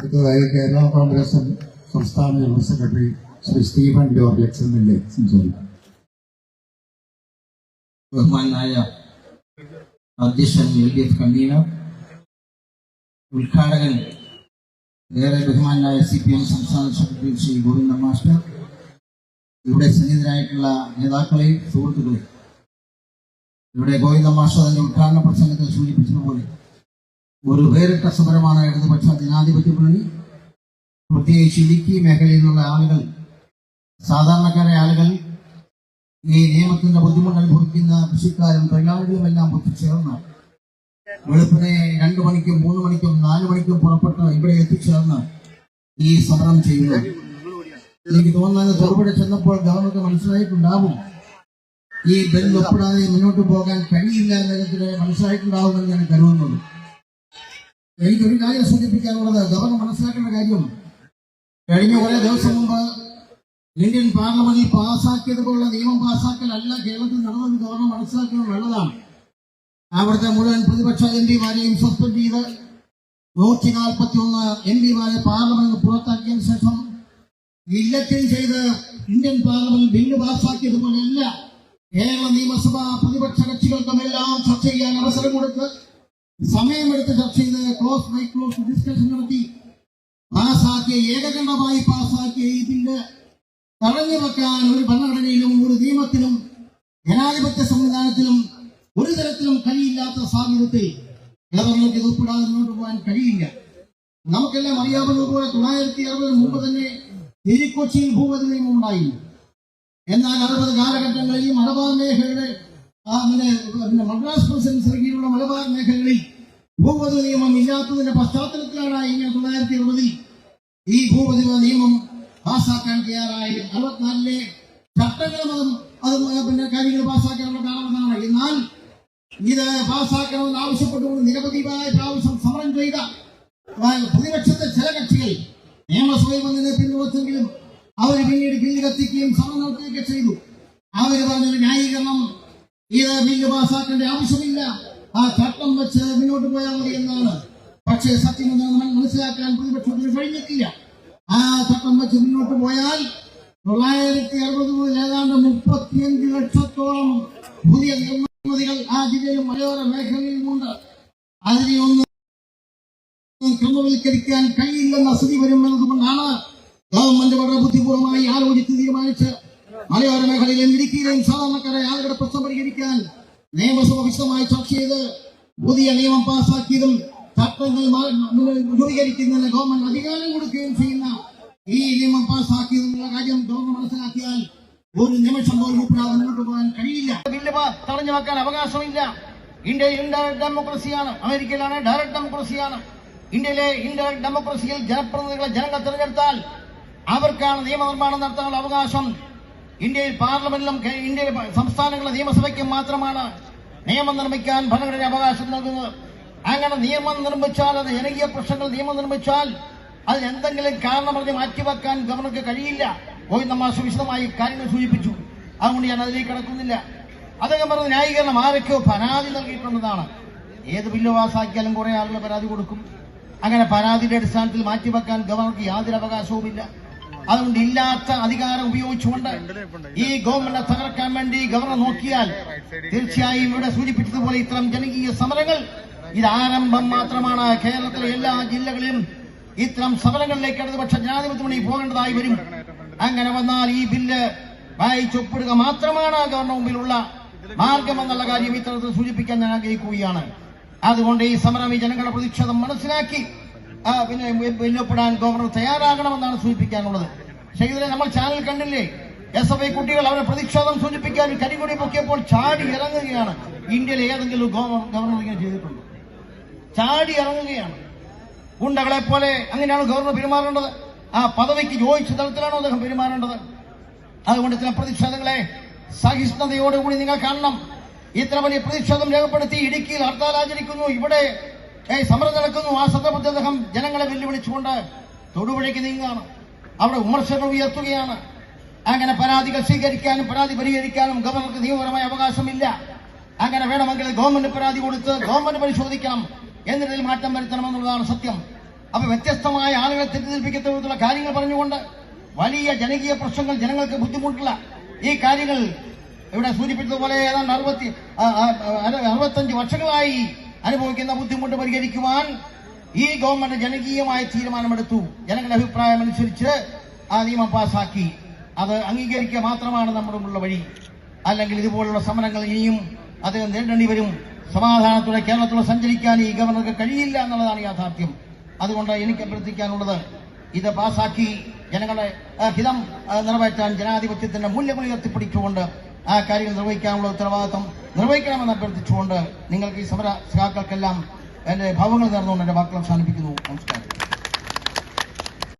അടുത്തതായി കേരള കോൺഗ്രസ് സംസ്ഥാന general secretary Shri Stephen George ex M L A സംസാരിക്കും. ബഹുമാനായ അധ്യക്ഷൻ എൽ ഡി എഫ് കൺവീനർ ഉദ്ഘാടകൻ ഏറെ ബഹുമാനായ സി പി എം സംസ്ഥാന സെക്രട്ടറി ശ്രീ ഗോവിന്ദ മാസ്റ്റർ ഇവിടെ സന്നിധരായിട്ടുള്ള നേതാക്കളെയും സുഹൃത്തുക്കളെയും ഇവിടെ ഗോവിന്ദ മാസ്റ്റർ തന്റെ ഉദ്ഘാടന പ്രസംഗത്തിൽ സൂചിപ്പിച്ചതുപോലെ ഒരു വേറിട്ട സമരമാണ് ഇടതുപക്ഷ ജനാധിപത്യ മുന്നണി. പ്രത്യേകിച്ച് ഇടുക്കി മേഖലയിൽ നിന്നുള്ള ആളുകൾ സാധാരണക്കാരായ ആളുകൾ ഈ നിയമത്തിന്റെ ബുദ്ധിമുട്ട് അനുഭവിക്കുന്ന കൃഷിക്കാരും തൊഴിലാളികളും എല്ലാം ഒത്തുചേർന്ന് വെളുപ്പിനെ രണ്ടു മണിക്കും മൂന്ന് മണിക്കും നാലു മണിക്കും പുറപ്പെട്ട് ഇവിടെ എത്തിച്ചേർന്ന് ഈ സമരം ചെയ്യുന്നു എനിക്ക് തോന്നുന്നത് തൊടുപുഴ ചെന്നപ്പോൾ ഗവർണർക്ക് മനസ്സിലായിട്ടുണ്ടാവും. ഈ ബിൽ ഒപ്പിടാതെ മുന്നോട്ട് പോകാൻ കഴിയില്ല എന്ന തരത്തിൽ മനസ്സിലായിട്ടുണ്ടാവുമെന്ന് ഞാൻ കരുതുന്നുള്ളൂ എനിക്കൊരു കാര്യം സൂചിപ്പിക്കാനുള്ളത് ഗവർണർ മനസ്സിലാക്കേണ്ട കാര്യം. കഴിഞ്ഞ കുറെ ദിവസം മുമ്പ് ഇന്ത്യൻ പാർലമെന്റിൽ പാസ്സാക്കിയതുപോലുള്ള നിയമം പാസ്സാക്കലല്ല കേരളത്തിൽ നടന്നത് ഗവർണർ മനസ്സിലാക്കുന്നത് നല്ലതാണ്. അവിടുത്തെ മുഴുവൻ പ്രതിപക്ഷ എം പിമാരെയും സസ്പെൻഡ് ചെയ്ത് നൂറ്റി നാൽപ്പത്തി ഒന്ന് എം പിമാരെ പാർലമെന്റ് പുറത്താക്കിയതിനു ശേഷം ഇല്ലത്തിൽ ചെയ്ത് ഇന്ത്യൻ പാർലമെന്റ് ബില്ല് പാസ്സാക്കിയതുപോലെയല്ല കേരള നിയമസഭ പ്രതിപക്ഷ കക്ഷികൾക്കുമെല്ലാം ചർച്ച ചെയ്യാൻ അവസരം കൊടുത്ത് സമയമെടുത്ത് ചർച്ച ചെയ്ത് ക്ലോസ് ബൈ ക്ലോസ് ഡിസ്കഷൻ നടത്തി. പാസാക്കിയ ഏകകണ്ഠമായി പാസാക്കിയ ബില്ല് തടഞ്ഞു വെക്കാൻ ഒരു ഭരണഘടനയിലും ഒരു നിയമത്തിലും ജനാധിപത്യ സംവിധാനത്തിലും ഒരു തരത്തിലും കഴിയില്ലാത്ത സാഹചര്യത്തിൽ ഗവർണർക്ക് ഇത് ഉൾപ്പെടാതെ മുന്നോട്ട് പോകാൻ കഴിയില്ല. നമുക്കെല്ലാം അറിയാവുന്നതുപോലെ തൊള്ളായിരത്തി അറുപതിന് മുമ്പ് തന്നെ തിരുക്കൊച്ചിയിൽ ഭൂപതി നിയമം ഉണ്ടായില്ല എന്നാൽ അറുപത് കാലഘട്ടങ്ങളിൽ മലബാർ മേഖലയുടെ ആ, പിന്നെ മദ്രാസ് പ്രസിഡൻസിന് കീഴിലുള്ള മലബാർ മേഖലകളിൽ ഭൂപതി നിയമം ഇല്ലാത്തതിന്റെ പശ്ചാത്തലത്തിലാണ് ഇങ്ങനെ തൊള്ളായിരത്തി എഴുപതിൽ ഈ ഭൂപതി നിയമം പാസ്സാക്കാൻ തയ്യാറായത്. അറുപത്തിനാലിലെ ചട്ടങ്ങളും അതും അതും പിന്നെ കാര്യങ്ങൾ പാസ്സാക്കാനുള്ള കാരണമെന്നാണ് എന്നാൽ ഇത് പാസ്സാക്കണമെന്ന് ആവശ്യപ്പെട്ടുകൊണ്ട് നിരവധിയായ പ്രാവശ്യം സമരം ചെയ്ത പ്രതിപക്ഷത്തെ ചില കക്ഷികൾ നിയമസഭയിൽ വന്നതിനെ പിന്തുണച്ചെങ്കിലും അവർ പിന്നീട് ബില്ല് കത്തിക്കുകയും സമരം നടത്തുകയൊക്കെ ചെയ്തു. അവർ പറഞ്ഞൊരു ന്യായീകരണം ഇത് ബില്ല് പാസ്സാക്കേണ്ട ആവശ്യമില്ല. ആ ചട്ടം വെച്ച് മുന്നോട്ട് പോയാൽ മതി എന്നാണ്. പക്ഷേ സത്യം മനസ്സിലാക്കാൻ പ്രതിപക്ഷത്തിന് കഴിഞ്ഞിട്ടില്ല. ആ ചട്ടം വെച്ച് മുന്നോട്ട് പോയാൽ തൊള്ളായിരത്തി അറുപത് മുതൽ ഏതാണ്ട് മുപ്പത്തിയഞ്ച് ലക്ഷത്തോളം പുതിയ നിർമ്മിതികൾ ആ ജില്ലയിലും മലയോര മേഖലയിലുമുണ്ട് അതിനെ ഒന്ന് ക്രമവൽക്കരിക്കാൻ കഴിയില്ലെന്ന സ്ഥിതി വരുമെന്നതുകൊണ്ടാണ് ഗവൺമെന്റ് വളരെ ബുദ്ധിപൂർവമായി ആലോചിച്ച് തീരുമാനിച്ച് മലയോര മേഖലയിലെയും ഇടുക്കിയിലെയും സാധാരണക്കാരായ ആളുകളുടെ പ്രശ്നം പരിഹരിക്കാൻ നിയമസഭ വിശദമായി ചർച്ച ചെയ്ത് പുതിയ നിയമം പാസാക്കിയതും ചട്ടങ്ങൾ രൂപീകരിക്കുന്നതിന് ഗവൺമെന്റ് അധികാരം കൊടുക്കുകയും ചെയ്യുന്ന ഈ നിയമം പാസാക്കിയതെന്നുള്ള കാര്യം ഗവൺമെന്റ് മനസ്സിലാക്കിയാൽ ഒരു നിമിഷം പോലും ഉൾപ്പെടാതെ മുന്നോട്ട് പോകാൻ കഴിയില്ല. ബില്ല് തടഞ്ഞു വെക്കാൻ അവകാശമില്ല. ഇന്ത്യയിൽ ഇൻഡയറക്ട് ഡെമോക്രസിയാണ് അമേരിക്കയിലാണ് ഡയറക്ട് ഡെമോക്രസിയാണ് ഇന്ത്യയിലെ ഇൻഡയറക്ട് ഡെമോക്രസിയിൽ ജനപ്രതിനിധികളെ ജനങ്ങൾ തിരഞ്ഞെടുത്താൽ അവർക്കാണ് നിയമനിർമ്മാണം നടത്താനുള്ള അവകാശം. ഇന്ത്യയിൽ പാർലമെന്റിലും ഇന്ത്യയിലെ സംസ്ഥാനങ്ങളിലെ നിയമസഭയ്ക്കും മാത്രമാണ് നിയമം നിർമ്മിക്കാൻ ഭരണഘടന അവകാശം നൽകുന്നത്. അങ്ങനെ നിയമം നിർമ്മിച്ചാൽ അത് ജനകീയ പ്രശ്നങ്ങൾ നിയമം നിർമ്മിച്ചാൽ അതിന് എന്തെങ്കിലും കാരണം പറഞ്ഞ് മാറ്റിവെക്കാൻ ഗവർണർക്ക് കഴിയില്ല. പോയി നമ്മൾ സുവിശദമായി കാര്യങ്ങൾ സൂചിപ്പിച്ചു. അതുകൊണ്ട് ഞാൻ അതിലേക്ക് കിടക്കുന്നില്ല. അദ്ദേഹം പറഞ്ഞ ന്യായീകരണം ആരൊക്കെയോ പരാതി നൽകിയിട്ടുണ്ടെന്നാണ് ഏത് ബില്ല് പാസ്സാക്കിയാലും കുറെ ആളുകൾ പരാതി കൊടുക്കും. അങ്ങനെ പരാതിയുടെ അടിസ്ഥാനത്തിൽ മാറ്റിവെക്കാൻ ഗവർണർക്ക് യാതൊരു അവകാശവുമില്ല. അതുകൊണ്ട് ഇല്ലാത്ത അധികാരം ഉപയോഗിച്ചുകൊണ്ട് ഈ ഗവൺമെന്റ് തകർക്കാൻ വേണ്ടി ഗവർണർ നോക്കിയാൽ തീർച്ചയായും ഇവിടെ സൂചിപ്പിച്ചതുപോലെ ഇത്തരം ജനകീയ സമരങ്ങൾ ഇത് ആരംഭം മാത്രമാണ്. കേരളത്തിലെ എല്ലാ ജില്ലകളിലും ഇത്തരം സമരങ്ങളിലേക്ക് ഇടതുപക്ഷ ജനാധിപത്യ മുന്നണി പോകേണ്ടതായി വരും. അങ്ങനെ വന്നാൽ ഈ ബില്ല് വായിച്ചൊപ്പിടുക മാത്രമാണ് ഗവർണർ മുമ്പിലുള്ള മാർഗമെന്നുള്ള കാര്യം ഇത്തരത്തിൽ സൂചിപ്പിക്കാൻ ഞാൻ ആഗ്രഹിക്കുകയാണ്. അതുകൊണ്ട് ഈ സമരം ഈ ജനങ്ങളുടെ പ്രതിഷേധം മനസ്സിലാക്കി ആ, പിന്നെ ബില്ലൊപ്പിടാൻ ഗവർണർ തയ്യാറാകണമെന്നാണ് സൂചിപ്പിക്കാനുള്ളത്. ഇതിലെ നമ്മൾ ചാനൽ കണ്ടില്ലേ? എസ് എഫ് ഐ കുട്ടികൾ അവരെ പ്രതിഷേധം സൂചിപ്പിക്കാൻ കരികൊടി പൊക്കിയപ്പോൾ ചാടി ഇറങ്ങുകയാണ്. ഇന്ത്യയിലെ ഏതെങ്കിലും ഗവർണർ ഇങ്ങനെ ചെയ്തിട്ടുണ്ടോ? ചാടി ഇറങ്ങുകയാണ്. ഗുണ്ടകളെ പോലെ അങ്ങനെയാണ് ഗവർണർ പെരുമാറേണ്ടത്. ആ പദവിക്ക് യോജിച്ച തലത്തിലാണോ അദ്ദേഹം പെരുമാറേണ്ടത്? അതുകൊണ്ട് ഇത്തരം പ്രതിഷേധങ്ങളെ സഹിഷ്ണുതയോടുകൂടി നിങ്ങൾ കാണണം. ഇത്ര വലിയ പ്രതിഷേധം രേഖപ്പെടുത്തി ഇടുക്കിയിൽ ഹർത്താൽ ആചരിക്കുന്നു. ഇവിടെ സമരം നടക്കുന്നു. ആ സന്ദർഭത്തിൽ അദ്ദേഹം ജനങ്ങളെ വെല്ലുവിളിച്ചുകൊണ്ട് തൊടുപുഴയ്ക്ക് നീങ്ങുകയാണ്. അവിടെ വിമർശകൾ ഉയർത്തുകയാണ്. അങ്ങനെ പരാതികൾ സ്വീകരിക്കാനും പരാതി പരിഹരിക്കാനും ഗവർണർക്ക് നിയമപരമായ അവകാശമില്ല. അങ്ങനെ വേണമെങ്കിൽ ഗവൺമെന്റ് പരാതി കൊടുത്ത് ഗവൺമെന്റ് പരിശോധിക്കണം. എന്നതിൽ മാറ്റം വരുത്തണമെന്നുള്ളതാണ് സത്യം. അപ്പൊ വ്യത്യസ്തമായ ആളുകളെ തെറ്റിദ്ധരിപ്പിക്കുന്ന കാര്യങ്ങൾ പറഞ്ഞുകൊണ്ട് വലിയ ജനകീയ പ്രശ്നങ്ങൾ ജനങ്ങൾക്ക് ബുദ്ധിമുട്ടുള്ള ഈ കാര്യങ്ങൾ ഇവിടെ സൂചിപ്പിച്ചതുപോലെ ഏതാണ്ട് അറുപത്തി അറുപത്തഞ്ച് വർഷങ്ങളായി അനുഭവിക്കുന്ന ബുദ്ധിമുട്ട് പരിഹരിക്കുവാൻ ഈ ഗവൺമെന്റ് ജനകീയമായ തീരുമാനമെടുത്തു. ജനങ്ങളുടെ അഭിപ്രായം അനുസരിച്ച് ആ നിയമം പാസാക്കി. അത് അംഗീകരിക്കുക മാത്രമാണ് നമ്മുടെ മുമ്പുള്ള വഴി. അല്ലെങ്കിൽ ഇതുപോലുള്ള സമരങ്ങൾ ഇനിയും അദ്ദേഹം നേരിടേണ്ടി വരും. സമാധാനത്തോടെ കേരളത്തോടെ സഞ്ചരിക്കാൻ ഈ ഗവർണർക്ക് കഴിയില്ല എന്നുള്ളതാണ് യാഥാർത്ഥ്യം. അതുകൊണ്ട് എനിക്ക് അഭ്യർത്ഥിക്കാനുള്ളത് ഇത് പാസാക്കി ജനങ്ങളെ ഹിതം നിറവേറ്റാൻ ജനാധിപത്യത്തിന്റെ മൂല്യങ്ങൾ ഉയർത്തിപ്പിടിച്ചുകൊണ്ട് ആ കാര്യങ്ങൾ നിർവഹിക്കാനുള്ള ഉത്തരവാദിത്വം നിർവഹിക്കണമെന്ന് അഭ്യർത്ഥിച്ചുകൊണ്ട് നിങ്ങൾക്ക് ഈ സമര സഖാക്കൾക്കെല്ലാം എന്റെ ഭാവങ്ങൾ നേർന്നുകൊണ്ട് എന്റെ വാക്കുകൾ അവസാനിപ്പിക്കുന്നു. നമസ്കാരം.